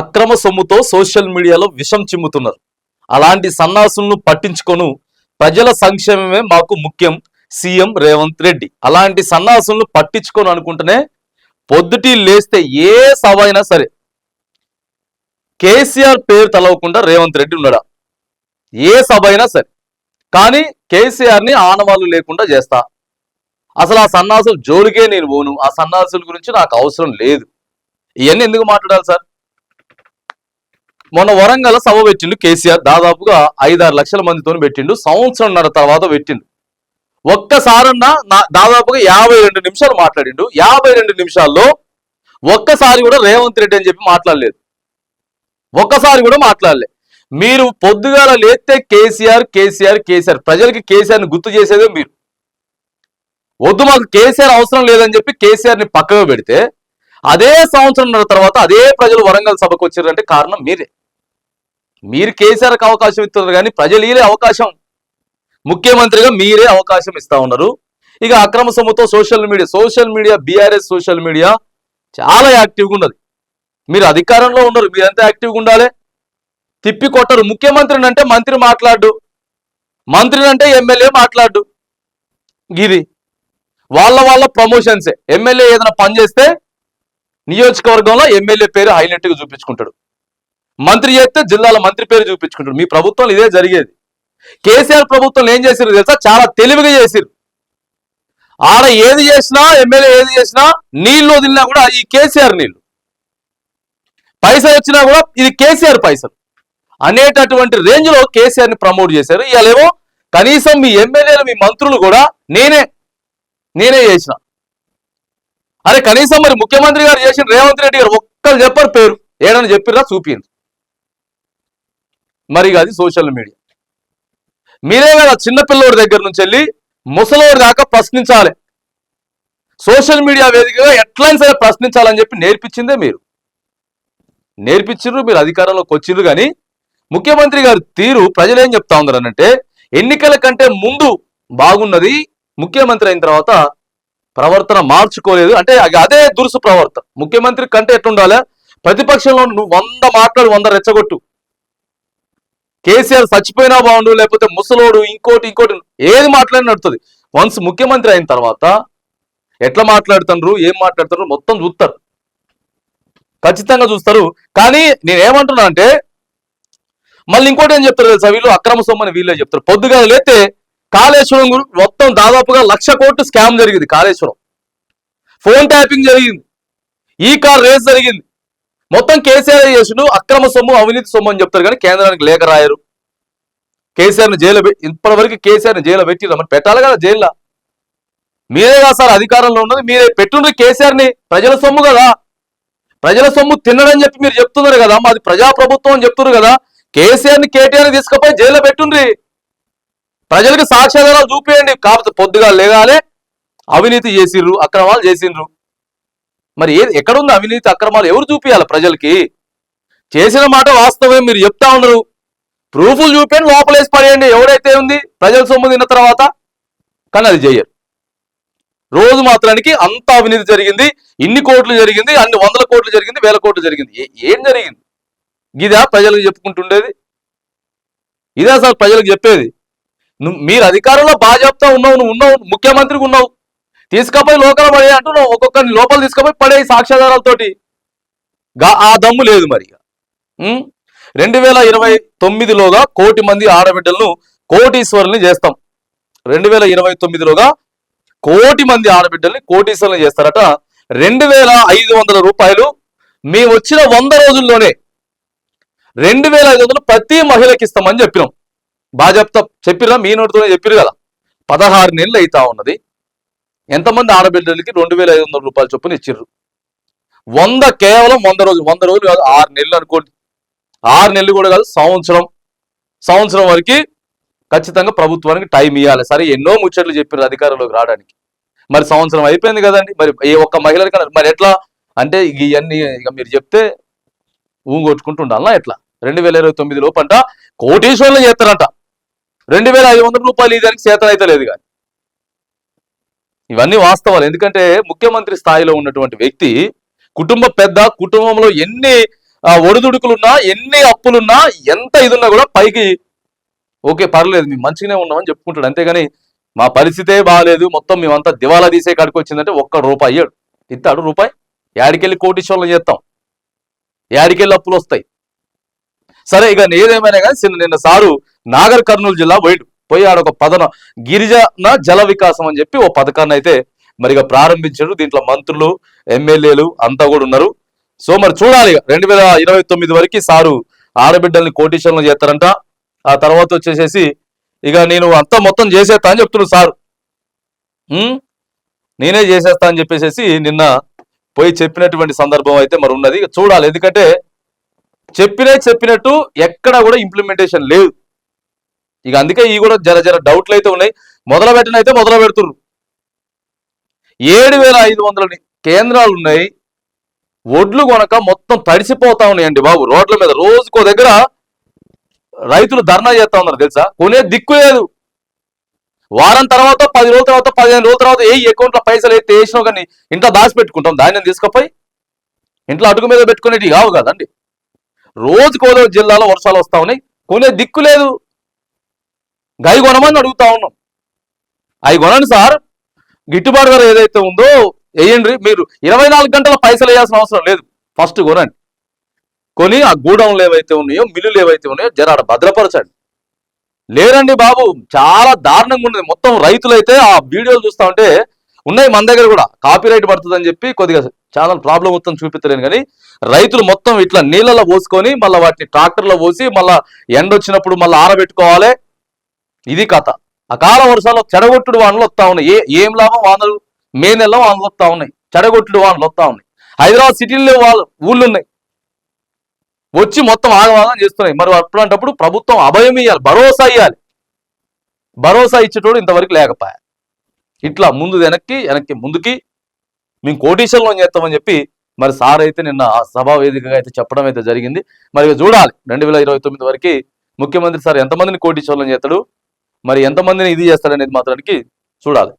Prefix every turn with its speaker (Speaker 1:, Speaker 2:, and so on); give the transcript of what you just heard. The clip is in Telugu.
Speaker 1: అక్రమ సొమ్ముతో సోషల్ మీడియాలో విషం చిమ్ముతున్నారు. అలాంటి సన్నాసులను పట్టించుకొను ప్రజల సంక్షేమమే మాకు ముఖ్యం సీఎం రేవంత్ రెడ్డి. అలాంటి సన్నాసులను పట్టించుకొని అనుకుంటేనే పొద్దుటి లేస్తే ఏ సభ అయినా సరే కేసీఆర్ పేరు తలవకుండా రేవంత్ రెడ్డి ఉన్నాడా? ఏ సభ అయినా సరే. కానీ కేసీఆర్ని ఆనవాళ్ళు లేకుండా చేస్తా. అసలు ఆ సన్నాసులు జోలికే నేను పోను. ఆ సన్నాసుల గురించి నాకు అవసరం లేదు. ఇవన్నీ ఎందుకు మాట్లాడాలి సార్? మొన్న వరంగల్ సభ పెట్టిండు కేసీఆర్ దాదాపుగా ఐదారు లక్షల మందితో పెట్టిండు. సంవత్సరంన్నర తర్వాత పెట్టిండు. ఒక్కసారన్నా నా దాదాపుగా యాభై రెండు నిమిషాలు మాట్లాడిండు. యాభై రెండు నిమిషాల్లో ఒక్కసారి కూడా రేవంత్ రెడ్డి అని చెప్పి మాట్లాడలేదు. ఒక్కసారి కూడా మాట్లాడలే. మీరు పొద్దుగాల లేస్తే కేసీఆర్ కేసీఆర్ కేసీఆర్. ప్రజలకి కేసీఆర్ని గుర్తు చేసేదే మీరు. వద్దు మాకు కేసీఆర్ అవసరం లేదని చెప్పి కేసీఆర్ని పక్కగా పెడితే అదే సంవత్సరం తర్వాత అదే ప్రజలు వరంగల్ సభకు వచ్చారంటే కారణం మీరే. మీరు కేసీఆర్కి అవకాశం ఇస్తున్నారు కానీ ప్రజలు ఈరే అవకాశం. ముఖ్యమంత్రిగా మీరే అవకాశం ఇస్తా ఉన్నారు. ఇక అక్రమ సొమ్ముతో social media social media BRS social media చాలా యాక్టివ్గా ఉన్నది. మీరు అధికారంలో ఉన్నారు మీరు ఎంత యాక్టివ్గా ఉండాలి? తిప్పి కొట్టరు. ముఖ్యమంత్రిని అంటే మంత్రి మాట్లాడు. మంత్రిని అంటే ఎమ్మెల్యే మాట్లాడు. గిది వాళ్ళ వాళ్ళ ప్రమోషన్సే. ఎమ్మెల్యే ఏదైనా పని చేస్తే నియోజకవర్గంలో ఎమ్మెల్యే పేరు హైలైట్గా చూపించుకుంటాడు. మంత్రి చేస్తే జిల్లాల మంత్రి పేరు చూపించుకుంటారు. మీ ప్రభుత్వం ఇదే జరిగేది. కేసీఆర్ ప్రభుత్వం ఏం చేసిరు తెలుసా? చాలా తెలివిగా చేసిరు ఆడ ఏది చేసినా ఎమ్మెల్యే ఏది చేసినా నీళ్ళు వదిలినా కూడా ఈ కేసీఆర్ నీళ్ళు పైసలు వచ్చినా కూడా ఇది కేసీఆర్ పైసలు. అనేటటువంటి రేంజ్లో కేసీఆర్ని ప్రమోట్ చేశారు. ఇవాళేమో కనీసం మీ ఎమ్మెల్యేలు మీ మంత్రులు కూడా నేనే నేనే చేసిన. అరే కనీసం మరి ముఖ్యమంత్రి గారు చేసిన రేవంత్ రెడ్డి గారు ఒక్కరు చెప్పరు పేరు. ఏడని చెప్పిర్రా చూపింది మరి అది సోషల్ మీడియా. మీరే కదా చిన్నపిల్లోడి దగ్గర నుంచి వెళ్ళి ముసలోడి దాకా ప్రశ్నించాలి. సోషల్ మీడియా వేదికగా ఎట్లయినా సరే ప్రశ్నించాలని చెప్పి నేర్పించిందే మీరు. నేర్పించారు మీరు అధికారంలోకి వచ్చిర్రు కానీ ముఖ్యమంత్రి గారి తీరు ప్రజలు ఏం చెప్తా ఉన్నారనంటే ఎన్నికల కంటే ముందు బాగున్నది ముఖ్యమంత్రి అయిన తర్వాత ప్రవర్తన మార్చుకోలేదు. అంటే అదే దురుసు ప్రవర్తన. ముఖ్యమంత్రి కంటే ఎట్లుండాలి? ప్రతిపక్షంలో నువ్వు వంద మాటలు వంద రెచ్చగొట్టు. కేసీఆర్ చచ్చిపోయినా బాగుండు లేకపోతే ముసలోడు ఇంకోటి ఇంకోటి ఏది మాట్లాడిన నడుతుంది. వన్స్ ముఖ్యమంత్రి అయిన తర్వాత ఎట్లా మాట్లాడుతున్నారు ఏం మాట్లాడుతున్నారు మొత్తం చూస్తారు ఖచ్చితంగా చూస్తారు. కానీ నేనేమంటున్నా అంటే మళ్ళీ ఇంకోటి ఏం చెప్తారు తెలుసా? వీళ్ళు అక్రమ సొమ్మని వీళ్ళే చెప్తారు. పొద్దుగా లేతే కాళేశ్వరం మొత్తం దాదాపుగా లక్ష కోట్లు స్కామ్ జరిగింది కాళేశ్వరం. ఫోన్ ట్యాపింగ్ జరిగింది. ఈ కార్ రేస్ జరిగింది. మొత్తం కేసీఆర్ చేసిండు అక్రమ సొమ్ము అవినీతి సొమ్ము అని చెప్తారు కానీ కేంద్రానికి లేఖ రాయరు. కేసీఆర్ని జైలు పెట్టి ఇప్పటివరకు కేసీఆర్ని జైలు పెట్టి మనం పెట్టాలి కదా జైల్లో. మీరే కదా సార్ అధికారంలో ఉన్నది మీరే పెట్టుండ్రు కేసీఆర్ని ప్రజల సొమ్ము కదా. ప్రజల సొమ్ము తినడని చెప్పి మీరు చెప్తున్నారు కదా. మాది ప్రజాప్రభుత్వం అని చెప్తున్నారు కదా. కేసీఆర్ని కేటీఆర్ తీసుకుపోయి జైల్లో పెట్టుండ్రి. ప్రజలకు సాక్ష్యాధారాలు చూపేయండి. కాకపోతే పొద్దుగా లేగాలే అవినీతి చేసిర్రు అక్రమాలు చేసిండ్రు మరి ఏది ఎక్కడుంది అవినీతి అక్రమాలు? ఎవరు చూపించాలి ప్రజలకి? చేసిన మాట వాస్తవమే మీరు చెప్తా ఉన్నారు. ప్రూఫ్లు చూపేయండి లోపలేసి పడేయండి. ఎవరైతే ఉంది ప్రజల సొమ్ము తిన్న తర్వాత కానీ అది చెయ్యరు రోజు మాత్రానికి అంత అవినీతి జరిగింది. ఇన్ని కోట్లు జరిగింది అన్ని వందల కోట్లు జరిగింది వేల కోట్లు జరిగింది. ఏం జరిగింది? ఇదా ప్రజలకు చెప్పుకుంటుండేది? ఇదే సార్ ప్రజలకు చెప్పేది? మీరు అధికారంలో బాగా చెప్తా ఉన్నావు నువ్వు ఉన్నావు ముఖ్యమంత్రికి ఉన్నావు. తీసుకపోయి లోకల్ పడే అంటున్నావు. ఒక్కొక్కరిని లోపల తీసుకపోయి పడే సాక్ష్యాధారాలతోటి. ఆ దమ్ము లేదు మరి రెండు వేల ఇరవై తొమ్మిదిలోగా కోటి మంది ఆడబిడ్డలను కోటీశ్వరుల్ని చేస్తాం. రెండు వేల ఇరవై తొమ్మిదిలోగా కోటి మంది ఆడబిడ్డల్ని కోటీశ్వరులు చేస్తారట. రెండు వేల ఐదు వందల రూపాయలు మేము వచ్చిన వంద రోజుల్లోనే రెండు వేల ఐదు వందలు ప్రతి మహిళకి ఇస్తామని చెప్పినాం. బాగా చెప్తా. చెప్పిరా మీ నోటితోనే చెప్పిరు కదా. పదహారు నెలలు అవుతా ఉన్నది. ఎంతమంది ఆడబిడ్డలకి రెండు వేల ఐదు వందల రూపాయల చొప్పున ఇచ్చిర్రు? వంద కేవలం వంద రోజులు వంద రోజులు కాదు ఆరు నెలలు అనుకోండి. ఆరు నెలలు కూడా కాదు సంవత్సరం. సంవత్సరం వరకు ఖచ్చితంగా ప్రభుత్వానికి టైం ఇవ్వాలి సరే ఎన్నో ముచ్చట్లు చెప్పారు అధికారంలోకి రావడానికి. మరి సంవత్సరం అయిపోయింది కదండి. మరి ఏ ఒక్క మహిళకి మరి ఎట్లా? అంటే ఇవన్నీ ఇక మీరు చెప్తే ఊంగొట్టుకుంటూ కొట్టుకుంటూ ఎట్లా? రెండు వేల ఇరవై తొమ్మిది లోపంట కోటీశ్వరులు చేస్తారంట. రెండు వేల ఐదు వందల రూపాయలు ఇదానికి చేతనైతే లేదు కానీ. ఇవన్నీ వాస్తవాలు. ఎందుకంటే ముఖ్యమంత్రి స్థాయిలో ఉన్నటువంటి వ్యక్తి కుటుంబ పెద్ద కుటుంబంలో ఎన్ని ఒడిదుడుకులున్నా ఎన్ని అప్పులున్నా ఎంత ఇది ఉన్నా కూడా పైకి ఓకే పర్లేదు మేము మంచిగానే ఉన్నామని చెప్పుకుంటాడు. అంతేగాని మా పరిస్థితే బాగాలేదు మొత్తం మేమంతా దివాలా తీసే కాడికి వచ్చిందంటే ఒక్క రూపాయి అయ్యాడు ఇస్తాడు రూపాయి. యాడికెళ్ళి కోటీశ్వరులు చేస్తాం. యాడికెళ్ళి అప్పులు వస్తాయి. సరే ఇక ఏదేమైనా కానీ చిన్న నిన్న సారు నాగర్ కర్నూలు జిల్లా పోయిడు. పోయి ఆడ ఒక పదన గిరిజన జల వికాసం అని చెప్పి ఓ పథకాన్ని అయితే మరి ఇక ప్రారంభించాడు దీంట్లో మంత్రులు ఎమ్మెల్యేలు అంతా కూడా ఉన్నారు. సో మరి చూడాలి ఇక. రెండు వేల ఇరవై తొమ్మిది వరకు సారు ఆడబిడ్డల్ని కోటీశ్వరులు చేస్తారంట. ఆ తర్వాత వచ్చేసేసి ఇక నేను అంతా మొత్తం చేసేస్తా అని చెప్తున్నాడు సారు. నేనే చేసేస్తా అని చెప్పేసి నిన్న పోయి చెప్పినటువంటి సందర్భం అయితే మరి ఉన్నది. ఇక చూడాలి. ఎందుకంటే చెప్పినే చెప్పినట్టు ఎక్కడా కూడా ఇంప్లిమెంటేషన్ లేదు. ఇక అందుకే ఈ కూడా జర జర డౌట్లు అయితే ఉన్నాయి. మొదలు పెట్టిన అయితే మొదలు పెడుతుర్రు. ఏడు వేల ఐదు వందల కేంద్రాలు ఉన్నాయి. ఒడ్లు కొనక మొత్తం తడిసిపోతా ఉన్నాయండి బాబు. రోడ్ల మీద రోజుకో దగ్గర రైతులు ధర్నా చేస్తా ఉన్నారు తెలుసా? కొనే దిక్కు లేదు. వారం తర్వాత పది రోజుల తర్వాత పదిహేను రోజుల తర్వాత ఏ అకౌంట్లో పైసలు అయితే వేసినా కానీ ఇంట్లో దాచిపెట్టుకుంటాం. ధాన్యం తీసుకుపోయి ఇంట్లో అడుగు మీద పెట్టుకునేవి కావు కదండి. రోజు కోదో జిల్లాలో వర్షాలు వస్తా ఉన్నాయి. కొనే దిక్కు లేదు. గై కొనమని అడుగుతా ఉన్నాం. అవి కొనండి సార్ గిట్టుబాటు ధర ఏదైతే ఉందో వేయండి. మీరు ఇరవై నాలుగు గంటల పైసలు వేయాల్సిన అవసరం లేదు. ఫస్ట్ కొనండి. కొని ఆ గూడౌన్లు ఏవైతే ఉన్నాయో మిల్లులు ఏవైతే ఉన్నాయో జర భద్రపరచండి. లేరండి బాబు చాలా దారుణంగా ఉన్నది. మొత్తం రైతులైతే ఆ వీడియోలు చూస్తా ఉంటే ఉన్నాయి మన దగ్గర కూడా. కాపీరైట్ పడుతుందని చెప్పి కొద్దిగా చాలా ప్రాబ్లం మొత్తం చూపించలేను కానీ రైతులు మొత్తం ఇట్లా నీళ్ళలో పోసుకొని మళ్ళీ వాటిని ట్రాక్టర్లో పోసి మళ్ళీ ఎండ వచ్చినప్పుడు మళ్ళీ ఆరబెట్టుకోవాలి. ఇది కథ. అకాల వర్షాలు చెడగొట్టుడు వానలు వస్తా ఉన్నాయి. ఏ ఏం లాభం? వానలు మే నెలలో వానలు వస్తా ఉన్నాయి. చెడగొట్టుడు వానలు వస్తా ఉన్నాయి. హైదరాబాద్ సిటీల్లో వాళ్ళు ఊళ్ళు ఉన్నాయి. వచ్చి మొత్తం ఆగవాదం చేస్తున్నాయి. మరి అప్పుడంటప్పుడు ప్రభుత్వం అభయం ఇవ్వాలి భరోసా ఇవ్వాలి భరోసా ఇచ్చేటోడు ఇంతవరకు లేకపోయా. ఇట్లా ముందు వెనక్కి వెనక్కి ముందుకి మేము కోటీశ్వరంలో చేస్తామని చెప్పి మరి సార్ అయితే నిన్న సభా వేదికగా అయితే చెప్పడం అయితే జరిగింది. మరి చూడాలి. రెండు వేల ఇరవై తొమ్మిది వరకు ముఖ్యమంత్రి సార్ ఎంతమందిని కోటీశ్వరం చేస్తాడు? మరి ఎంతమందిని ఇది చేస్తారనేది మాత్రానికి చూడాలి.